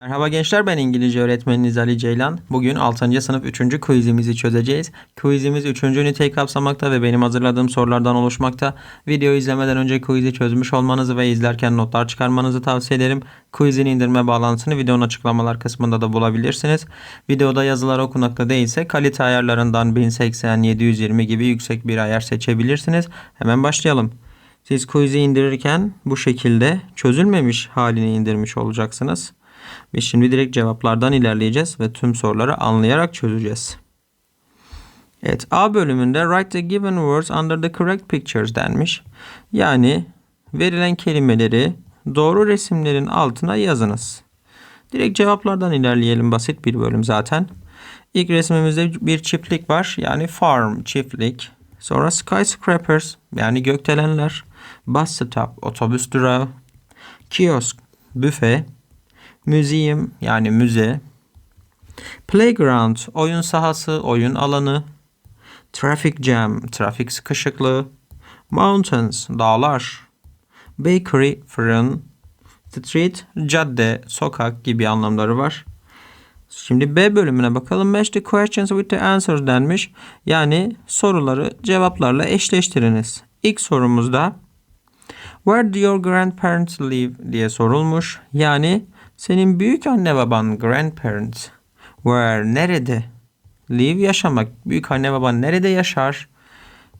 Merhaba gençler ben İngilizce öğretmeniniz Ali Ceylan. Bugün 6. sınıf 3. quizimizi çözeceğiz. Quizimiz 3. üniteyi kapsamakta ve benim hazırladığım sorulardan oluşmakta. Video izlemeden önce quiz'i çözmüş olmanızı ve izlerken notlar çıkarmanızı tavsiye ederim. Quiz'in indirme bağlantısını videonun açıklamalar kısmında da bulabilirsiniz. Videoda yazılar okunaklı değilse kalite ayarlarından 1080, 720 gibi yüksek bir ayar seçebilirsiniz. Hemen başlayalım. Siz quiz'i indirirken bu şekilde çözülmemiş halini indirmiş olacaksınız. Biz şimdi direkt cevaplardan ilerleyeceğiz ve tüm soruları anlayarak çözeceğiz. Evet A bölümünde write the given words under the correct pictures denmiş. Yani verilen kelimeleri doğru resimlerin altına yazınız. Direkt cevaplardan ilerleyelim. Basit bir bölüm zaten. İlk resmimizde bir çiftlik var. Yani farm, çiftlik. Sonra skyscrapers yani gökdelenler. Bus stop, otobüs durağı. Kiosk, büfe. Museum yani müze. Playground oyun sahası, oyun alanı. Traffic jam trafik sıkışıklığı. Mountains dağlar. Bakery fırın. Street cadde, sokak gibi anlamları var. Şimdi B bölümüne bakalım. Match the questions with the answers denmiş. Yani soruları cevaplarla eşleştiriniz. İlk sorumuzda Where do your grandparents live diye sorulmuş. Yani senin büyük anne baban grandparents where nerede live yaşamak. Büyük anne baban nerede yaşar?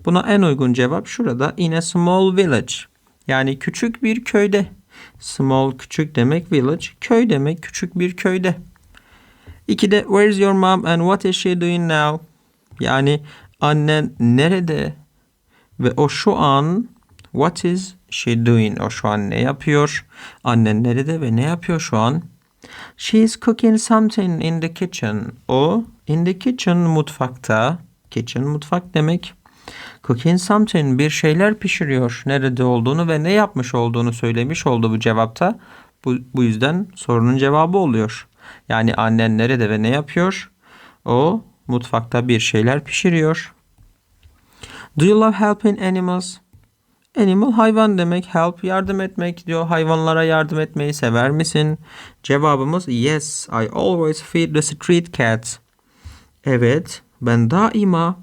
Buna en uygun cevap şurada in a small village. Yani küçük bir köyde. Small küçük demek village. Köy demek küçük bir köyde. İkide where's your mom and what is she doing now? Yani annen nerede? Ve o şu an what is she doing? O şu an ne yapıyor? Annen nerede ve ne yapıyor şu an? She is cooking something in the kitchen. O in the kitchen mutfakta. Kitchen mutfak demek. Cooking something bir şeyler pişiriyor. Nerede olduğunu ve ne yapmış olduğunu söylemiş oldu bu cevapta. Bu, bu yüzden sorunun cevabı oluyor. Yani annen nerede ve ne yapıyor? O mutfakta bir şeyler pişiriyor. Do you love helping animals? Animal hayvan demek. Help yardım etmek diyor. Hayvanlara yardım etmeyi sever misin? Cevabımız yes. I always feed the street cats. Evet, ben daima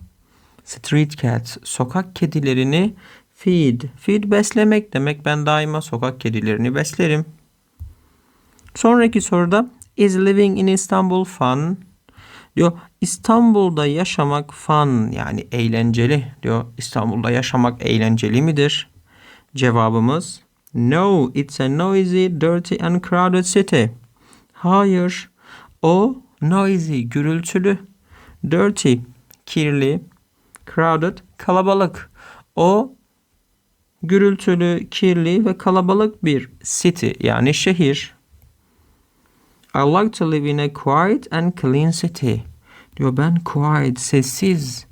street cats, sokak kedilerini feed. Feed beslemek demek. Ben daima sokak kedilerini beslerim. Sonraki soruda is living in Istanbul fun? Diyor İstanbul'da yaşamak fun yani eğlenceli diyor. İstanbul'da yaşamak eğlenceli midir? Cevabımız no it's a noisy, dirty and crowded city. Hayır o noisy gürültülü, dirty kirli, crowded kalabalık. O gürültülü, kirli ve kalabalık bir city yani şehir. I like to live in a quiet and clean city. Diyor ben quiet, sessiz,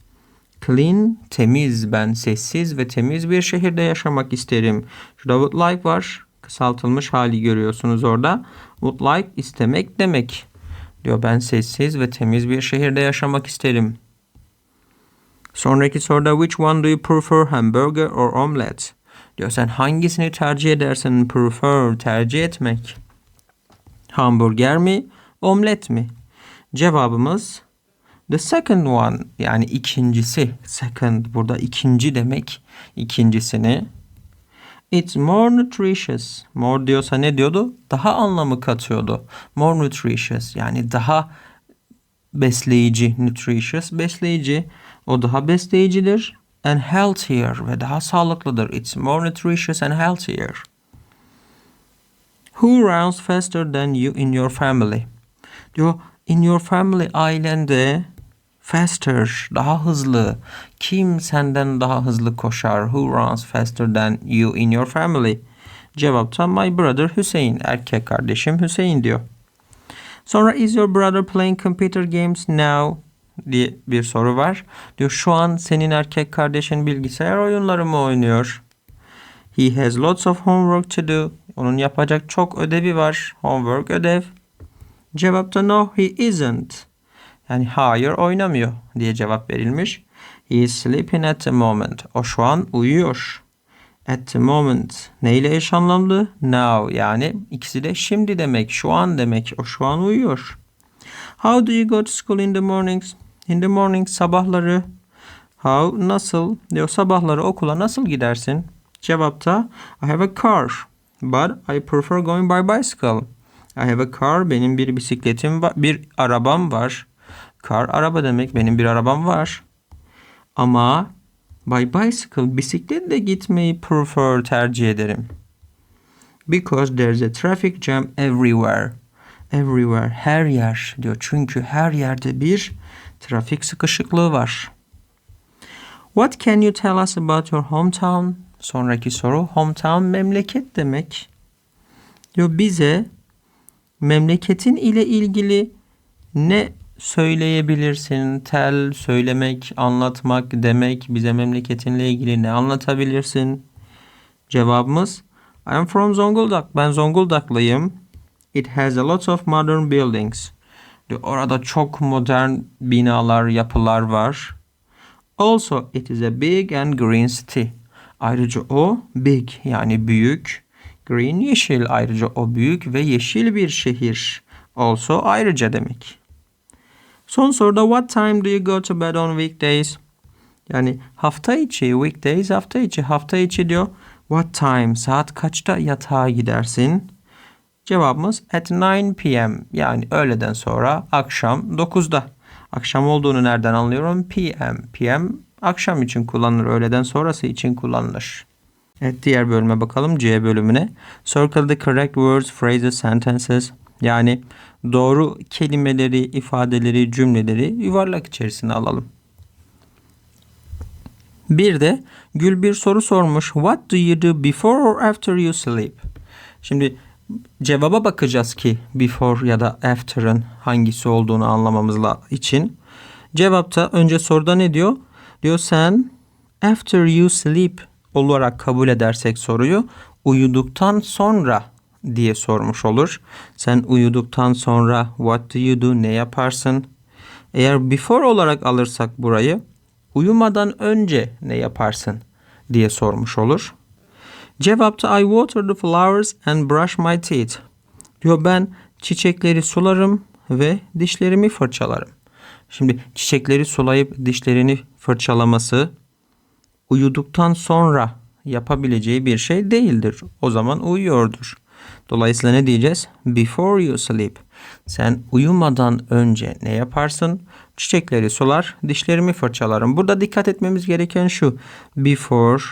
clean, temiz. Ben sessiz ve temiz bir şehirde yaşamak isterim. Şurada would like var. Kısaltılmış hali görüyorsunuz orada. Would like istemek demek. Diyor ben sessiz ve temiz bir şehirde yaşamak isterim. Sonraki soruda which one do you prefer hamburger or omelette? Diyor sen hangisini tercih edersin? Prefer tercih etmek. Hamburger mi? Omlet mi? Cevabımız the second one yani ikincisi. Second burada ikinci demek. İkincisini. It's more nutritious. More diyorsa ne diyordu? Daha anlamı katıyordu. More nutritious yani daha besleyici. Nutritious besleyici. O daha besleyicidir. And healthier ve daha sağlıklıdır. It's more nutritious and healthier. Who runs faster than you in your family? Diyor in your family ailende faster daha hızlı. Kim senden daha hızlı koşar? Who runs faster than you in your family? Cevapta my brother Hüseyin. Erkek kardeşim Hüseyin diyor. Sonra is your brother playing computer games now? diye bir soru var. Diyor şu an senin erkek kardeşin bilgisayar oyunları mı oynuyor? He has lots of homework to do. Onun yapacak çok ödevi var. Homework ödev. Cevapta no he isn't. Yani hayır oynamıyor diye cevap verilmiş. He is sleeping at the moment. O şu an uyuyor. At the moment. Neyle eş anlamlı? Now yani ikisi de şimdi demek. Şu an demek. O şu an uyuyor. How do you go to school in the mornings? In the morning sabahları. How nasıl diyor sabahları okula nasıl gidersin? Cevapta I have a car but I prefer going by bicycle. I have a car benim bir bisikletim var bir arabam var. Car araba demek benim bir arabam var. Ama by bicycle bisikletle gitmeyi prefer tercih ederim. Because there's a traffic jam everywhere. Everywhere her yer diyor. Çünkü her yerde bir trafik sıkışıklığı var. What can you tell us about your hometown? Sonraki soru hometown memleket demek. Diyor bize memleketin ile ilgili ne söyleyebilirsin? Tell, söylemek, anlatmak demek. Bize memleketinle ilgili ne anlatabilirsin? Cevabımız I am from Zonguldak. Ben Zonguldaklıyım. It has a lot of modern buildings. Diyor, Orada çok modern binalar, yapılar var. Also, it is a big and green city. Ayrıca o big yani büyük. Green yeşil. Ayrıca o büyük ve yeşil bir şehir. Also ayrıca demek. Son soruda what time do you go to bed on weekdays? Yani hafta içi, weekdays hafta içi, hafta içi diyor. What time? Saat kaçta yatağa gidersin? Cevabımız at 9 p.m. Yani öğleden sonra akşam 9'da. Akşam olduğunu nereden anlıyorum? PM. PM akşam için kullanılır. Öğleden sonrası için kullanılır. Evet diğer bölüme bakalım. C bölümüne. Circle the correct words, phrases, sentences. Yani doğru kelimeleri, ifadeleri, cümleleri yuvarlak içerisine alalım. Bir de Gül bir soru sormuş. What do you do before or after you sleep? Şimdi cevaba bakacağız ki before ya da after'ın hangisi olduğunu anlamamız için. Cevapta önce soruda ne diyor? Diyor sen after you sleep olarak kabul edersek soruyu uyuduktan sonra diye sormuş olur. Sen uyuduktan sonra what do you do ne yaparsın? Eğer before olarak alırsak burayı uyumadan önce ne yaparsın diye sormuş olur. Cevapta I water the flowers and brush my teeth. Diyor ben çiçekleri sularım ve dişlerimi fırçalarım. Şimdi çiçekleri sulayıp dişlerini fırçalaması uyuduktan sonra yapabileceği bir şey değildir. O zaman uyuyordur. Dolayısıyla ne diyeceğiz? Before you sleep. Sen uyumadan önce ne yaparsın? Çiçekleri sular, dişlerimi fırçalarım. Burada dikkat etmemiz gereken şu. Before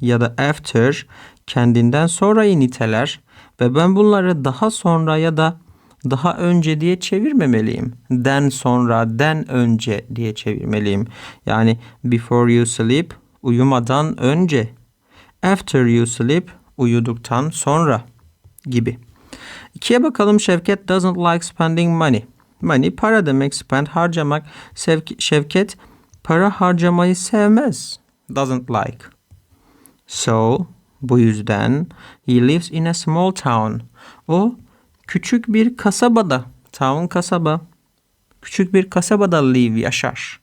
ya da after kendinden sonrayı niteler ve ben bunları daha sonra ya da daha önce diye çevirmemeliyim. Den sonra, den önce diye çevirmeliyim. Yani before you sleep uyumadan önce. After you sleep uyuduktan sonra gibi. İkiye bakalım Şevket doesn't like spending money. Money para demek, spend harcamak. Sevk Şevket para harcamayı sevmez. Doesn't like. So bu yüzden he lives in a small town. O küçük bir kasabada, town kasaba, küçük bir kasabada live yaşar.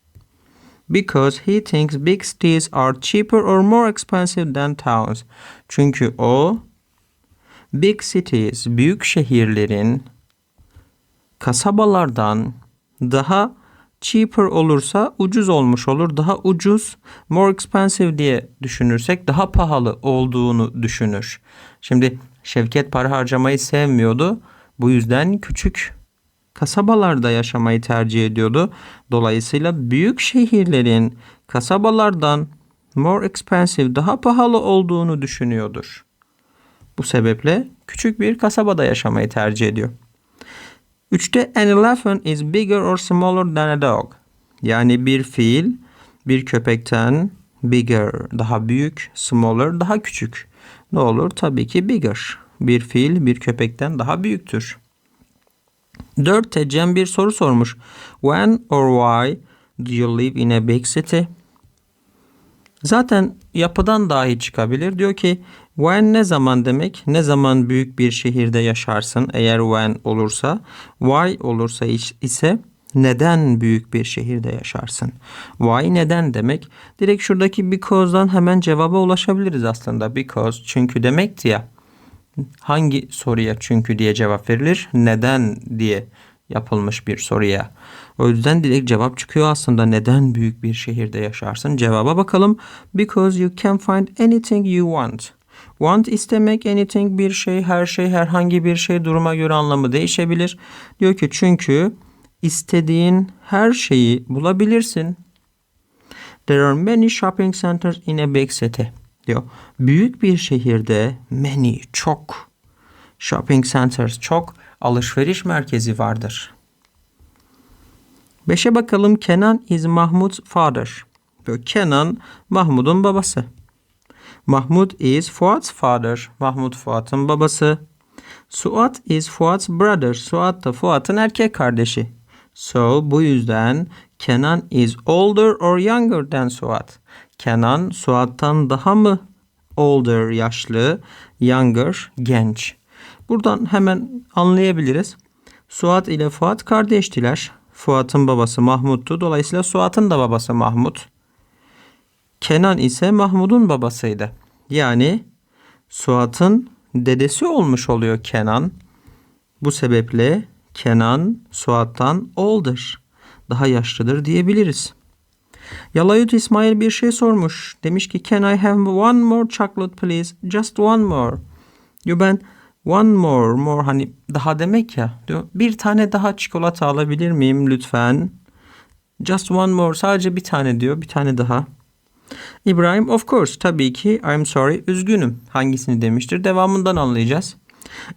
Because he thinks big cities are cheaper or more expensive than towns. Çünkü o big cities, büyük şehirlerin kasabalardan daha cheaper olursa ucuz olmuş olur. Daha ucuz, more expensive diye düşünürsek daha pahalı olduğunu düşünür. Şimdi Şevket para harcamayı sevmiyordu. Bu yüzden küçük kasabalarda yaşamayı tercih ediyordu. Dolayısıyla büyük şehirlerin kasabalardan more expensive, daha pahalı olduğunu düşünüyordur. Bu sebeple küçük bir kasabada yaşamayı tercih ediyor. Üçte an elephant is bigger or smaller than a dog. Yani bir fiil bir köpekten bigger daha büyük, smaller daha küçük. Ne olur? Tabii ki bigger. Bir fiil bir köpekten daha büyüktür. Dörtte Cem bir soru sormuş. When or why do you live in a big city? Zaten yapıdan dahi çıkabilir. Diyor ki when ne zaman demek? Ne zaman büyük bir şehirde yaşarsın eğer when olursa. Why olursa ise Neden büyük bir şehirde yaşarsın? Why neden demek? Direkt şuradaki because'dan hemen cevaba ulaşabiliriz aslında. Because çünkü demekti ya. Hangi soruya çünkü diye cevap verilir? Neden diye yapılmış bir soruya. O yüzden direkt cevap çıkıyor aslında. Neden büyük bir şehirde yaşarsın? Cevaba bakalım. Because you can find anything you want. Want istemek anything bir şey, her şey, herhangi bir şey duruma göre anlamı değişebilir. Diyor ki çünkü istediğin her şeyi bulabilirsin. There are many shopping centers in a big city diyor. Büyük bir şehirde many çok shopping centers çok alışveriş merkezi vardır. Beşe bakalım Kenan is Mahmud's father. Diyor, Kenan Mahmud'un babası. Mahmud is Fuat's father. Mahmud Fuat'ın babası. Suat is Fuat's brother. Suat da Fuat'ın erkek kardeşi. So bu yüzden Kenan is older or younger than Suat. Kenan Suat'tan daha mı older yaşlı, younger genç. Buradan hemen anlayabiliriz. Suat ile Fuat kardeştiler. Fuat'ın babası Mahmut'tu. Dolayısıyla Suat'ın da babası Mahmut. Kenan ise Mahmud'un babasıydı. Yani Suat'ın dedesi olmuş oluyor Kenan. Bu sebeple Kenan Suat'tan older. Daha yaşlıdır diyebiliriz. Yalayut İsmail bir şey sormuş. Demiş ki can I have one more chocolate please? Just one more. Diyor ben one more more hani daha demek ya. Diyor bir tane daha çikolata alabilir miyim lütfen? Just one more sadece bir tane diyor bir tane daha. İbrahim of course tabii ki I'm sorry üzgünüm. Hangisini demiştir devamından anlayacağız.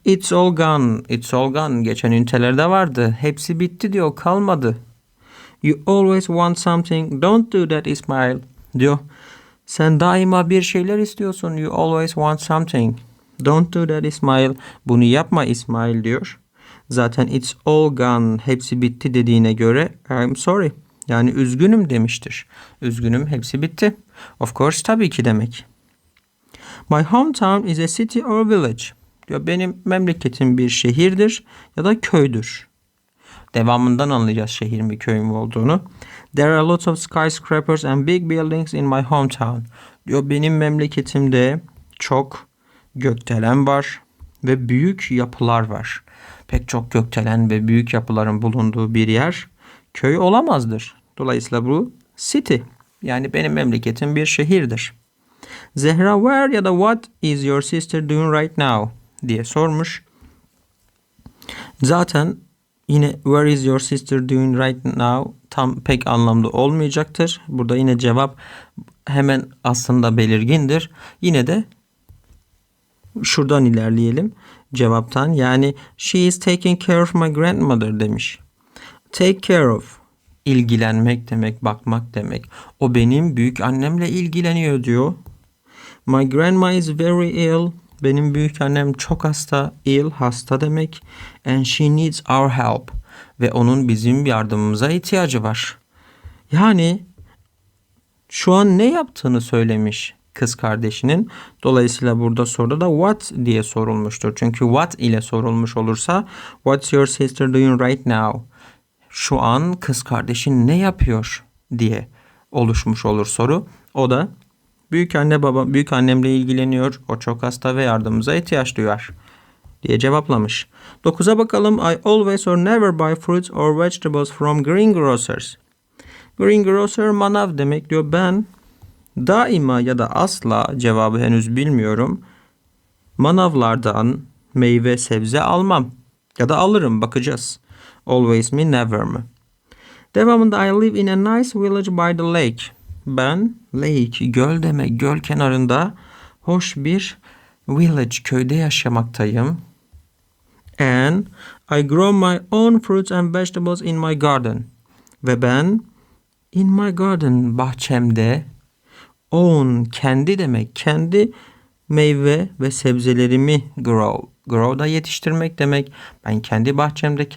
It's all gone. It's all gone. Geçen ünitelerde vardı. Hepsi bitti diyor. Kalmadı. You always want something. Don't do that İsmail. Diyor. Sen daima bir şeyler istiyorsun. You always want something. Don't do that İsmail. Bunu yapma İsmail diyor. Zaten it's all gone. Hepsi bitti dediğine göre I'm sorry. Yani üzgünüm demiştir. Üzgünüm hepsi bitti. Of course tabii ki demek. My hometown is a city or village. Diyor benim memleketim bir şehirdir ya da köydür. Devamından anlayacağız şehir mi köy mü olduğunu. There are lots of skyscrapers and big buildings in my hometown. Diyor benim memleketimde çok gökdelen var ve büyük yapılar var. Pek çok gökdelen ve büyük yapıların bulunduğu bir yer köy olamazdır. Dolayısıyla bu city yani benim memleketim bir şehirdir. Zehra where ya da what is your sister doing right now diye sormuş. Zaten yine where is your sister doing right now tam pek anlamda olmayacaktır. Burada yine cevap hemen aslında belirgindir. Yine de şuradan ilerleyelim cevaptan. Yani she is taking care of my grandmother demiş. Take care of ilgilenmek demek, bakmak demek. O benim büyük annemle ilgileniyor diyor. My grandma is very ill. Benim büyük annem çok hasta, ill, hasta demek. And she needs our help. Ve onun bizim yardımımıza ihtiyacı var. Yani şu an ne yaptığını söylemiş kız kardeşinin. Dolayısıyla burada soruda da what diye sorulmuştur. Çünkü what ile sorulmuş olursa what's your sister doing right now? Şu an kız kardeşin ne yapıyor diye oluşmuş olur soru. O da büyük anne baba büyük annemle ilgileniyor. O çok hasta ve yardımımıza ihtiyaç duyar diye cevaplamış. 9'a bakalım. I always or never buy fruits or vegetables from greengrocers. Greengrocer manav demek diyor. Ben daima ya da asla cevabı henüz bilmiyorum. Manavlardan meyve sebze almam. Ya da alırım bakacağız. Always mi never mi? Devamında I live in a nice village by the lake. Ben lake göl demek göl kenarında hoş bir village köyde yaşamaktayım. And I grow my own fruits and vegetables in my garden. Ve ben in my garden bahçemde own kendi demek kendi meyve ve sebzelerimi grow. Grow da yetiştirmek demek. Ben kendi bahçemde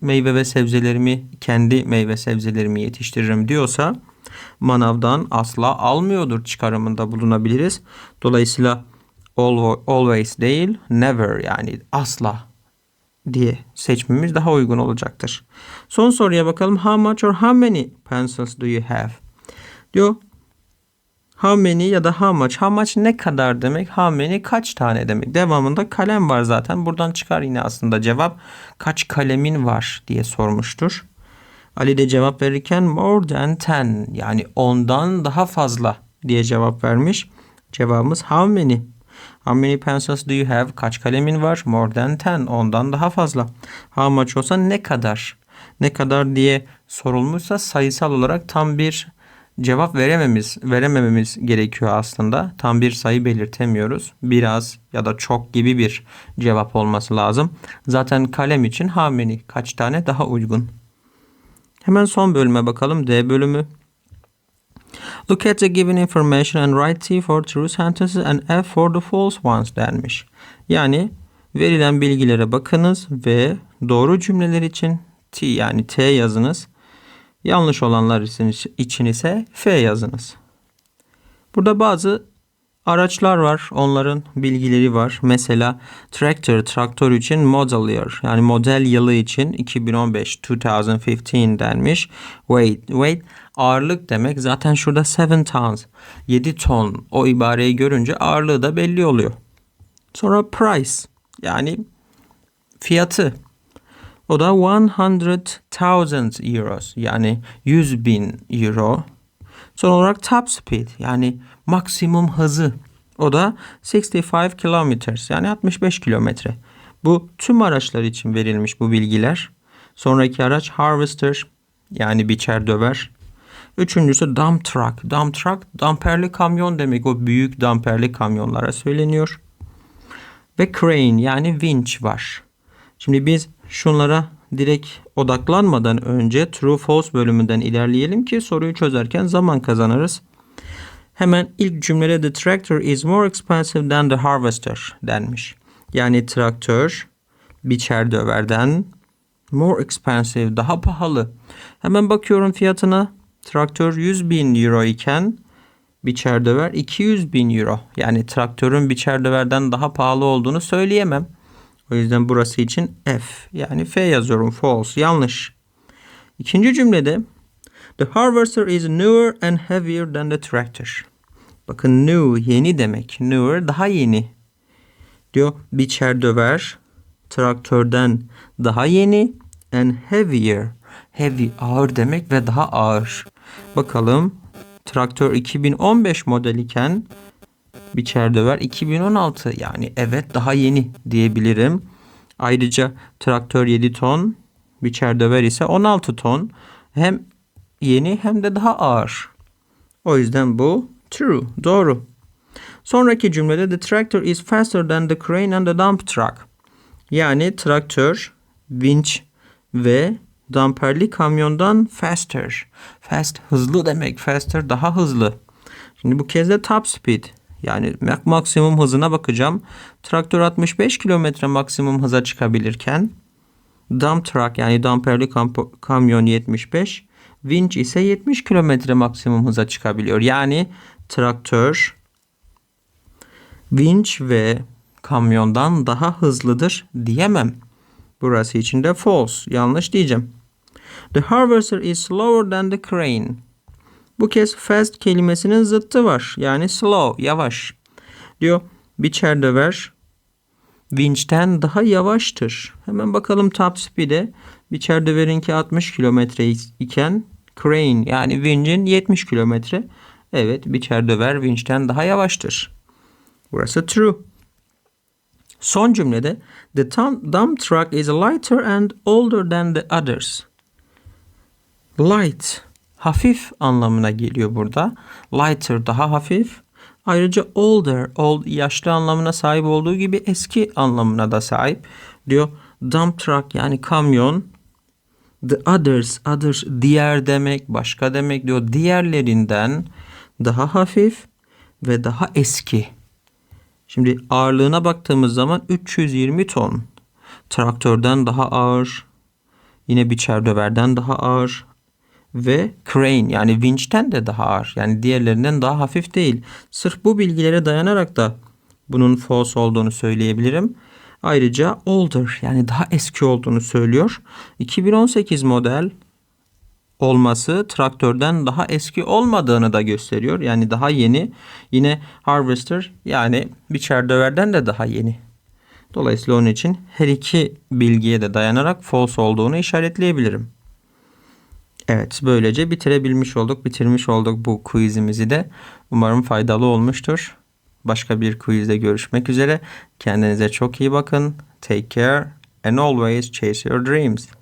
meyve ve sebzelerimi kendi meyve sebzelerimi yetiştiririm diyorsa manavdan asla almıyordur çıkarımında bulunabiliriz. Dolayısıyla al- always değil never yani asla diye seçmemiz daha uygun olacaktır. Son soruya bakalım. How much or how many pencils do you have? Diyor. How many ya da how much. How much ne kadar demek? How many kaç tane demek. Devamında kalem var zaten. Buradan çıkar yine aslında cevap. Kaç kalemin var diye sormuştur. Ali de cevap verirken more than ten yani ondan daha fazla diye cevap vermiş. Cevabımız how many? How many pencils do you have? Kaç kalemin var? More than ten. Ondan daha fazla. How much olsa ne kadar? Ne kadar diye sorulmuşsa sayısal olarak tam bir cevap verememiz, veremememiz gerekiyor aslında. Tam bir sayı belirtemiyoruz. Biraz ya da çok gibi bir cevap olması lazım. Zaten kalem için how many kaç tane daha uygun. Hemen son bölüme bakalım. D bölümü. Look at the given information and write T for true sentences and F for the false ones denmiş. Yani verilen bilgilere bakınız ve doğru cümleler için T yani T yazınız. Yanlış olanlar için ise F yazınız. Burada bazı araçlar var. Onların bilgileri var. Mesela tractor, traktör için model year yani model yılı için 2015, 2015 denmiş. Weight, weight ağırlık demek. Zaten şurada 7 tons, 7 ton o ibareyi görünce ağırlığı da belli oluyor. Sonra price yani fiyatı. O da 100,000 euros yani 100 bin euro. Son olarak top speed yani maksimum hızı. O da 65 kilometers yani 65 kilometre. Bu tüm araçlar için verilmiş bu bilgiler. Sonraki araç harvester yani biçer döver. Üçüncüsü dump truck. Dump truck damperli kamyon demek. O büyük damperli kamyonlara söyleniyor. Ve crane yani winch var. Şimdi biz şunlara direkt odaklanmadan önce true false bölümünden ilerleyelim ki soruyu çözerken zaman kazanırız. Hemen ilk cümlede the tractor is more expensive than the harvester denmiş. Yani traktör biçer döverden more expensive daha pahalı. Hemen bakıyorum fiyatına. Traktör 100 bin euro iken biçer döver 200 bin euro. Yani traktörün biçer döverden daha pahalı olduğunu söyleyemem. O yüzden burası için F yani F yazıyorum false yanlış. İkinci cümlede The harvester is newer and heavier than the tractor. Bakın new yeni demek. Newer daha yeni. Diyor biçer döver traktörden daha yeni and heavier. Heavy ağır demek ve daha ağır. Bakalım traktör 2015 model iken biçer döver 2016 yani evet daha yeni diyebilirim. Ayrıca traktör 7 ton biçer döver ise 16 ton. Hem yeni hem de daha ağır. O yüzden bu true doğru. Sonraki cümlede the tractor is faster than the crane and the dump truck. Yani traktör, vinç ve damperli kamyondan faster. Fast hızlı demek. Faster daha hızlı. Şimdi bu kez de top speed. Yani maksimum hızına bakacağım. Traktör 65 kilometre maksimum hıza çıkabilirken dump truck yani damperli kam- kamyon 75, vinç ise 70 kilometre maksimum hıza çıkabiliyor. Yani traktör vinç ve kamyondan daha hızlıdır diyemem. Burası için de false. Yanlış diyeceğim. The harvester is slower than the crane. Bu kez fast kelimesinin zıttı var. Yani slow, yavaş. Diyor biçer döver vinçten daha yavaştır. Hemen bakalım top speed'e. Biçer döverinki 60 kilometre iken crane yani vincin 70 kilometre. Evet biçer döver vinçten daha yavaştır. Burası true. Son cümlede the dump truck is lighter and older than the others. Light hafif anlamına geliyor burada. Lighter daha hafif. Ayrıca older, old yaşlı anlamına sahip olduğu gibi eski anlamına da sahip. Diyor dump truck yani kamyon the others, others diğer demek, başka demek diyor. Diğerlerinden daha hafif ve daha eski. Şimdi ağırlığına baktığımız zaman 320 ton. Traktörden daha ağır. Yine biçer döverden daha ağır ve crane yani vinçten de daha ağır. Yani diğerlerinden daha hafif değil. Sırf bu bilgilere dayanarak da bunun false olduğunu söyleyebilirim. Ayrıca older yani daha eski olduğunu söylüyor. 2018 model olması traktörden daha eski olmadığını da gösteriyor. Yani daha yeni. Yine harvester yani biçer döverden de daha yeni. Dolayısıyla onun için her iki bilgiye de dayanarak false olduğunu işaretleyebilirim. Evet böylece bitirebilmiş olduk, bitirmiş olduk bu quizimizi de. Umarım faydalı olmuştur. Başka bir quizde görüşmek üzere. Kendinize çok iyi bakın. Take care and always chase your dreams.